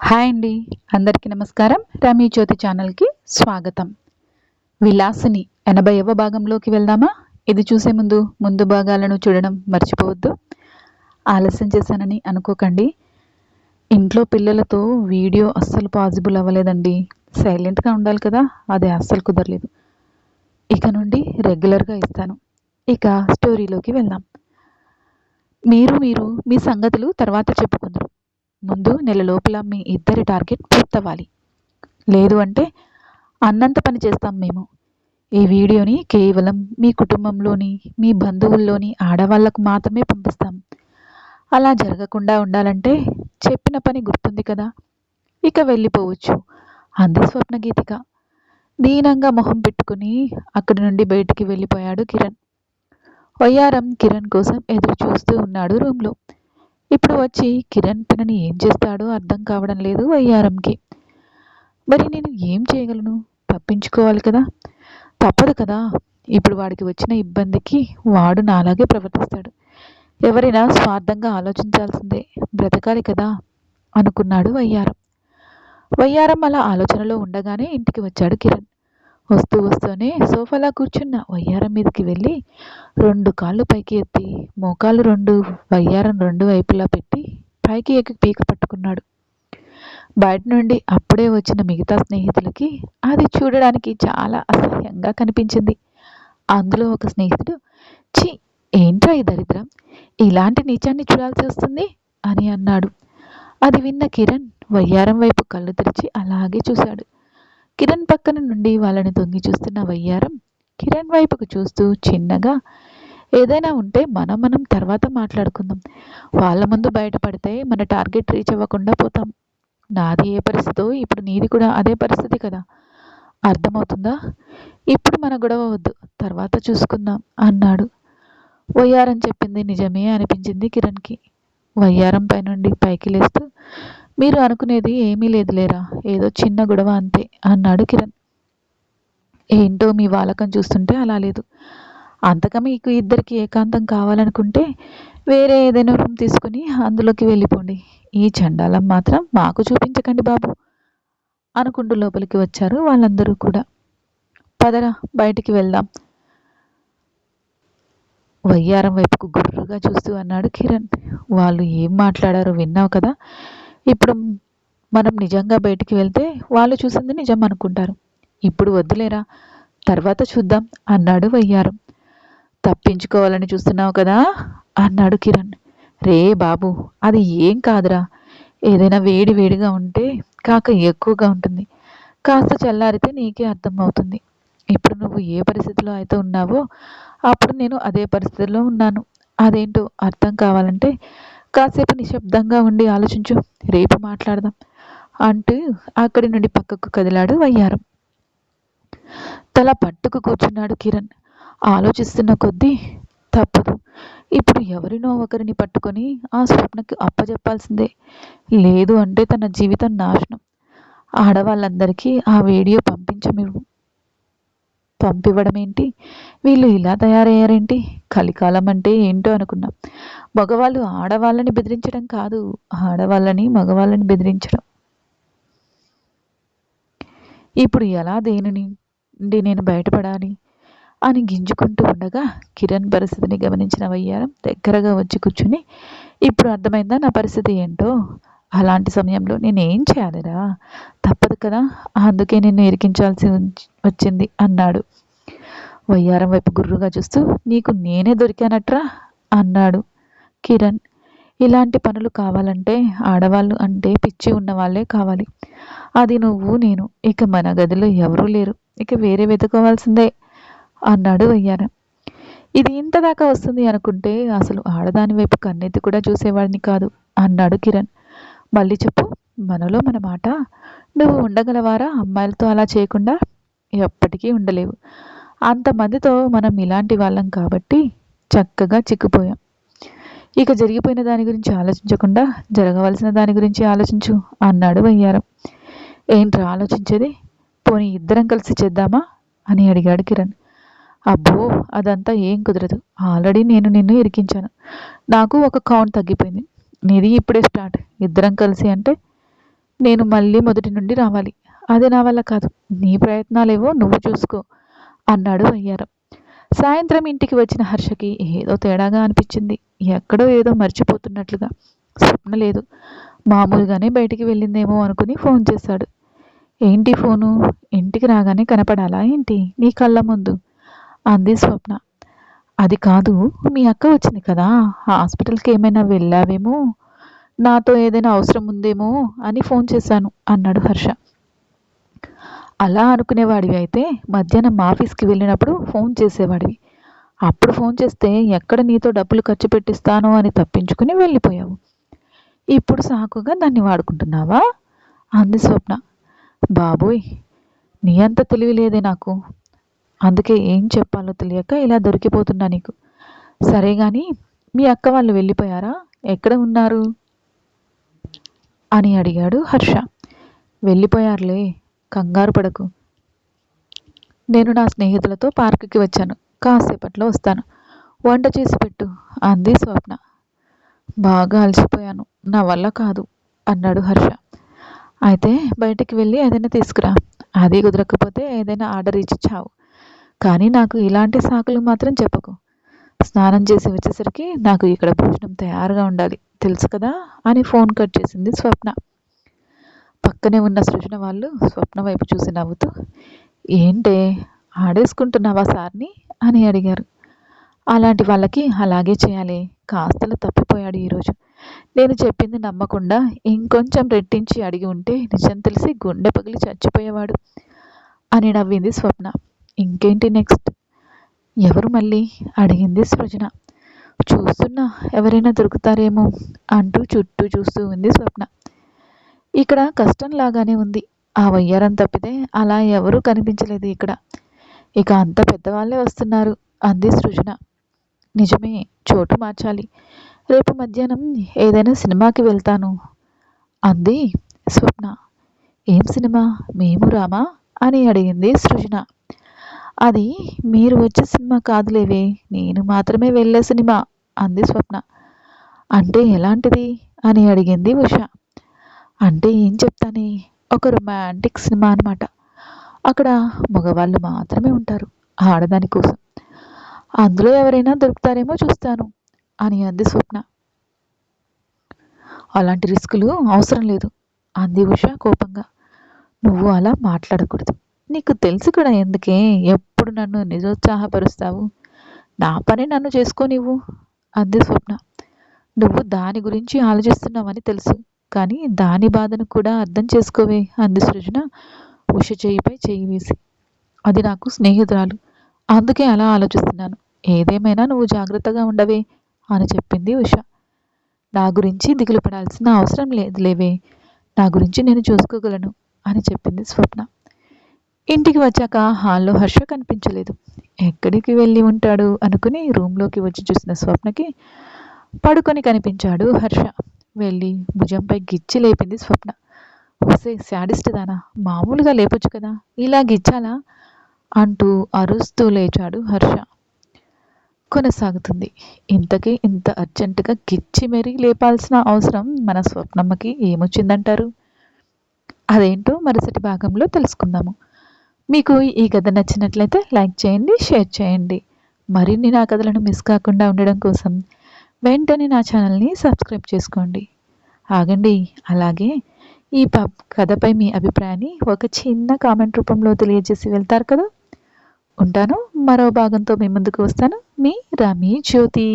Hi అండి. అందరికీ నమస్కారం. రమీ జ్యోతి ఛానల్కి స్వాగతం. విలాసిని ఎనభైవ భాగంలోకి వెళ్దామా? ఇది చూసే ముందు ముందు భాగాలను చూడడం మర్చిపోవద్దు. ఆలస్యం చేశానని అనుకోకండి. ఇంట్లో పిల్లలతో వీడియో అస్సలు పాసిబుల్ అవ్వలేదండి. సైలెంట్గా ఉండాలి కదా అది అస్సలు కుదరలేదు. ఇక నుండి రెగ్యులర్గా ఇస్తాను. ఇక స్టోరీలోకి వెళ్దాం. మీరు మీరు మీ సంగతులు తర్వాత చెప్పుకుందరు. ముందు నెల లోపల మీ ఇద్దరి టార్గెట్ పూర్తవ్వాలి. లేదు అంటే అన్నంత పని చేస్తాం మేము. ఈ వీడియోని కేవలం మీ కుటుంబంలోని మీ బంధువుల్లోని ఆడవాళ్ళకు మాత్రమే పంపిస్తాం. అలా జరగకుండా ఉండాలంటే చెప్పిన పని గుర్తుంది కదా. ఇక వెళ్ళిపోవచ్చు. అంది స్వప్నగీతిక దీనంగా మొహం పెట్టుకుని అక్కడి నుండి బయటికి వెళ్ళిపోయాడు కిరణ్. ఒయ్యారం కిరణ్ కోసం ఎదురు చూస్తూ ఉన్నాడు రూమ్లో. ఇప్పుడు వచ్చి కిరణ్ తనని ఏం చేస్తాడో అర్థం కావడం లేదు వయ్యారంకి మరి నేను ఏం చేయగలను? తప్పించుకోవాలి కదా? తప్పదు కదా. ఇప్పుడు వాడికి వచ్చిన ఇబ్బందికి వాడు నాలాగే ప్రవర్తిస్తాడు. ఎవరైనా స్వార్థంగా ఆలోచించాల్సిందే. బ్రతకాలి కదా అనుకున్నాడు వయ్యారం వయ్యారం అలా ఆలోచనలో ఉండగానే ఇంటికి వచ్చాడు కిరణ్. వస్తూ వస్తూనే సోఫాలా కూర్చున్న వయ్యారం మీదకి వెళ్ళి రెండు కాళ్ళు పైకి ఎత్తి మోకాళ్ళు రెండు వయ్యారం రెండు వైపులా పెట్టి పైకి ఎక్కి పీక పట్టుకున్నాడు. బయట నుండి అప్పుడే వచ్చిన మిగతా స్నేహితులకి అది చూడడానికి చాలా అసహ్యంగా కనిపించింది. అందులో ఒక స్నేహితుడు ఛీ ఏంట్రా ఈ దరిద్రం? ఇలాంటి నీచాన్ని చూడాల్సి వస్తుంది? అని అన్నాడు. అది విన్న కిరణ్ వయ్యారం వైపు కళ్ళు తెరిచి అలాగే చూశాడు. కిరణ్ పక్కన నుండి వాళ్ళని తొంగి చూస్తున్న వయ్యారం కిరణ్ వైపుకు చూస్తూ చిన్నగా ఏదైనా ఉంటే మనం మనం తర్వాత మాట్లాడుకుందాం. వాళ్ళ ముందు బయటపడితే మన టార్గెట్ రీచ్ అవ్వకుండా పోతాం. నాది ఏ పరిస్థితో ఇప్పుడు నీది కూడా అదే పరిస్థితి కదా. అర్థమవుతుందా? ఇప్పుడు మన గొడవ వద్దు తర్వాత చూసుకుందాం అన్నాడు. వయ్యారం చెప్పింది నిజమే అనిపించింది కిరణ్కి. వయ్యారం పై నుండి పైకి లేస్తూ మీరు అనుకునేది ఏమీ లేదు లేరా ఏదో చిన్న గొడవ అంతే అన్నాడు కిరణ్. ఏంటో మీ వాలకం చూస్తుంటే అలా లేదు. అంతగా మీకు ఇద్దరికి ఏకాంతం కావాలనుకుంటే వేరే ఏదైనా రూమ్ తీసుకుని అందులోకి వెళ్ళిపోండి. ఈ చండాలం మాత్రం మాకు చూపించకండి బాబు అనుకుంటూ లోపలికి వచ్చారు వాళ్ళందరూ కూడా. పదరా బయటికి వెళ్దాం. వయ్యారం వైపుకు గుర్రుగా చూస్తూ అన్నాడు కిరణ్. వాళ్ళు ఏం మాట్లాడారో విన్నావు కదా? ఇప్పుడు మనం నిజంగా బయటికి వెళ్తే వాళ్ళు చూసింది నిజం అనుకుంటారు. ఇప్పుడు వద్దులేరా? తర్వాత చూద్దాం అన్నాడు వయ్యారం. తప్పించుకోవాలని చూస్తున్నావు కదా? అన్నాడు కిరణ్. రే బాబు అది ఏం కాదురా? ఏదైనా వేడి వేడిగా ఉంటే కాక ఎక్కువగా ఉంటుంది. కాస్త చల్లారితే నీకే అర్థమవుతుంది. ఇప్పుడు నువ్వు ఏ పరిస్థితిలో అయితే ఉన్నావో అప్పుడు నేను అదే పరిస్థితిలో ఉన్నాను. అదేంటో అర్థం కావాలంటే కాసేపు నిశ్శబ్దంగా ఉండి ఆలోచించు. రేపు మాట్లాడదాం. అంటూ అక్కడి నుండి పక్కకు కదిలాడు వయ్యారం. తల పట్టుకు కూర్చున్నాడు కిరణ్. ఆలోచిస్తున్న కొద్దీ తప్పదు. ఇప్పుడు ఎవరినో ఒకరిని పట్టుకొని ఆ స్వప్నకి అప్పచెప్పాల్సిందే లేదు అంటే తన జీవితం నాశనం. ఆడవాళ్ళందరికీ ఆ వీడియో పంపించమివ్వు. పంపివ్వడం ఏంటి వీళ్ళు ఇలా తయారయ్యారేంటి? కలికాలం అంటే ఏంటో అనుకున్నాం. మగవాళ్ళు ఆడవాళ్ళని బెదిరించడం కాదు ఆడవాళ్ళని మగవాళ్ళని బెదిరించడం. ఇప్పుడు ఎలా దేనిని నుండి నేను బయటపడాలి? అని గింజుకుంటూ ఉండగా కిరణ్ పరిస్థితిని గమనించిన వయ్యారం దగ్గరగా వచ్చి కూర్చుని ఇప్పుడు అర్థమైందా నా పరిస్థితి ఏంటో? అలాంటి సమయంలో నేనేం చేయాలిరా? తప్పదు కదా? అందుకే నిన్ను ఇరికించాల్సి వచ్చింది అన్నాడు. వయ్యారం వైపు గుర్రుగా చూస్తూ నీకు నేనే దొరికానట్రా? అన్నాడు. కిరణ్ ఇలాంటి పనులు కావాలంటే ఆడవాళ్ళు అంటే పిచ్చి ఉన్న వాళ్ళే కావాలి. అది నువ్వు నేను. ఇక మన గదిలో ఎవరూ లేరు. ఇక వేరే వెతుకోవాల్సిందే అన్నాడు వయ్యారం. ఇది ఇంత దాకా వస్తుంది అనుకుంటే అసలు ఆడదాని వైపు కన్నెత్తి కూడా చూసేవాడిని కాదు అన్నాడు కిరణ్. మళ్ళీ చెప్పు మనలో మన మాట? నువ్వు ఉండగలవారా అమ్మాయిలతో అలా చేయకుండా? ఎప్పటికీ ఉండలేవు. అంతమందితో మనం ఇలాంటి వాళ్ళం కాబట్టి చక్కగా చిక్కుపోయాం. ఇక జరిగిపోయిన దాని గురించి ఆలోచించకుండా జరగవలసిన దాని గురించి ఆలోచించు అన్నాడు వయ్యారం. ఏంట్రా ఆలోచించేది? పోనీ ఇద్దరం కలిసి చేద్దామా? అని అడిగాడు కిరణ్. అబ్బో అదంతా ఏం కుదరదు. ఆల్రెడీ నేను నిన్ను ఇరికించాను. నాకు ఒక కౌంట్ తగ్గిపోయింది. నీది ఇప్పుడే స్టార్ట్. ఇద్దరం కలిసి అంటే నేను మళ్ళీ మొదటి నుండి రావాలి. అది నా వల్ల కాదు. నీ ప్రయత్నాలేవో నువ్వు చూసుకో అన్నాడు అయ్యారు సాయంత్రం ఇంటికి వచ్చిన హర్షకి ఏదో తేడాగా అనిపించింది. ఎక్కడో ఏదో మర్చిపోతున్నట్లుగా. స్వప్న లేదు. మామూలుగానే బయటికి వెళ్ళిందేమో అనుకుని ఫోన్ చేశాడు. ఏంటి ఫోను? ఇంటికి రాగానే కనపడాలా ఏంటి? నీ కళ్ళ ముందు అంది స్వప్న. అది కాదు మీ అక్క వచ్చింది కదా. హాస్పిటల్కి ఏమైనా వెళ్ళావేమో? నాతో ఏదైనా అవసరం ఉందేమో అని ఫోన్ చేశాను అన్నాడు హర్ష. అలా అనుకునేవాడివి అయితే మధ్యాహ్నం ఆఫీస్కి వెళ్ళినప్పుడు ఫోన్ చేసేవాడివి. అప్పుడు ఫోన్ చేస్తే ఎక్కడ నీతో డబ్బులు ఖర్చు పెట్టిస్తానో అని తప్పించుకుని వెళ్ళిపోయావు. ఇప్పుడు సాకుగా దాన్ని వాడుకుంటున్నావా? అంది స్వప్న. బాబోయ్ నీ అంత తెలివి లేదే నాకు. అందుకే ఏం చెప్పాలో తెలియక ఇలా దొరికిపోతున్నా నీకు. సరే కానీ మీ అక్క వాళ్ళు వెళ్ళిపోయారా? ఎక్కడ ఉన్నారు? అని అడిగాడు హర్ష. వెళ్ళిపోయారులే కంగారు పడకు. నేను నా స్నేహితులతో పార్కుకి వచ్చాను. కాసేపట్లో వస్తాను. వంట చేసి పెట్టు అంది స్వప్న. బాగా అలసిపోయాను. నా వల్ల కాదు అన్నాడు హర్ష. అయితే బయటికి వెళ్ళి ఏదైనా తీసుకురా. అది కుదరకపోతే ఏదైనా ఆర్డర్ ఇచ్చి చావు. కానీ నాకు ఇలాంటి సాకులు మాత్రం చెప్పకు. స్నానం చేసి వచ్చేసరికి నాకు ఇక్కడ భోజనం తయారుగా ఉండాలి. తెలుసు కదా? అని ఫోన్ కట్ చేసింది స్వప్న. పక్కనే ఉన్న సృజన వాళ్ళు స్వప్న వైపు చూసి నవ్వుతూ ఏంటే ఆడేసుకుంటున్నావా సార్ని? అని అడిగారు. అలాంటి వాళ్ళకి అలాగే చేయాలి. కాస్తలు తప్పిపోయాడు ఈరోజు. నేను చెప్పింది నమ్మకుండా ఇంకొంచెం రెట్టించి అడిగి ఉంటే నిజం తెలిసి గుండె పగిలి చచ్చిపోయేవాడు అని నవ్వింది స్వప్న. ఇంకేంటి నెక్స్ట్? ఎవరు మళ్ళీ? అడిగింది సృజన. చూస్తున్నా ఎవరైనా దొరుకుతారేమో అంటూ చుట్టూ చూస్తూ ఉంది స్వప్న. ఇక్కడ కష్టం లాగానే ఉంది. ఆ వయ్యారం తప్పితే అలా ఎవరూ కనిపించలేదు ఇక్కడ. ఇక అంత పెద్దవాళ్ళే వస్తున్నారు. అంది సృజన. నిజమే చోటు మార్చాలి. రేపు మధ్యాహ్నం ఏదైనా సినిమాకి వెళ్తాను అంది స్వప్న. ఏం సినిమా? మేము రామా? అని అడిగింది సృజన. అది మీరు వచ్చే సినిమా కాదులేవే నేను మాత్రమే వెళ్ళే సినిమా అంది స్వప్న. అంటే ఎలాంటిది? అని అడిగింది ఉష. అంటే ఏం చెప్తానే? ఒక రొమాంటిక్ సినిమా అనమాట అక్కడ మగవాళ్ళు మాత్రమే ఉంటారు ఆడదాని కోసం. అందులో ఎవరైనా దొరుకుతారేమో చూస్తాను అని అంది స్వప్న. అలాంటి రిస్కులు అవసరం లేదు అంది ఉష కోపంగా. నువ్వు అలా మాట్లాడకూడదు. నీకు తెలుసు కూడా ఎందుకే ఎప్పుడు నన్ను నిరుత్సాహపరుస్తావు? నా పని నన్ను చేసుకోనివ్వు అంది స్వప్న. నువ్వు దాని గురించి ఆలోచిస్తున్నావని తెలుసు. కానీ దాని బాధను కూడా అర్థం చేసుకోవే అంది సృజన. ఉష చేయిపై చేయి వేసి. అది నాకు స్నేహితురాలు. అందుకే అలా ఆలోచిస్తున్నాను. ఏదేమైనా నువ్వు జాగ్రత్తగా ఉండవే అని చెప్పింది ఉష. నా గురించి దిగులు పడాల్సిన అవసరం లేదు లేవే. నా గురించి నేను చూసుకోగలను అని చెప్పింది స్వప్న. ఇంటికి వచ్చాక హాల్లో హర్ష కనిపించలేదు. ఎక్కడికి వెళ్ళి ఉంటాడు అనుకుని రూమ్లోకి వచ్చి చూసిన స్వప్నకి పడుకొని కనిపించాడు హర్ష. వెళ్ళి భుజంపై గిచ్చి లేపింది స్వప్న. ఒసే శాడిస్ట్ దానా? మామూలుగా లేపొచ్చు కదా? ఇలా గిచ్చాలా? అంటూ అరుస్తూ లేచాడు హర్ష. కొనసాగుతుంది. ఇంతకీ ఇంత అర్జెంటుగా గిచ్చి మరీ లేపాల్సిన అవసరం మన స్వప్నమ్మకి ఏమొచ్చిందంటారు? అదేంటో మరుసటి భాగంలో తెలుసుకుందాము. మీకు ఈ కథ నచ్చినట్లయితే లైక్ చేయండి షేర్ చేయండి. మరిన్ని నా కథలను మిస్ కాకుండా ఉండడం కోసం వెంటనే నా ఛానల్ని సబ్స్క్రైబ్ చేసుకోండి. ఆగండి. అలాగే ఈ ప కథపై మీ అభిప్రాయాన్ని ఒక చిన్న కామెంట్ రూపంలో తెలియజేసి వెళ్తారు కదా? ఉంటాను. మరో భాగంతో మీ ముందుకు వస్తాను. మీ రమీ జ్యోతి.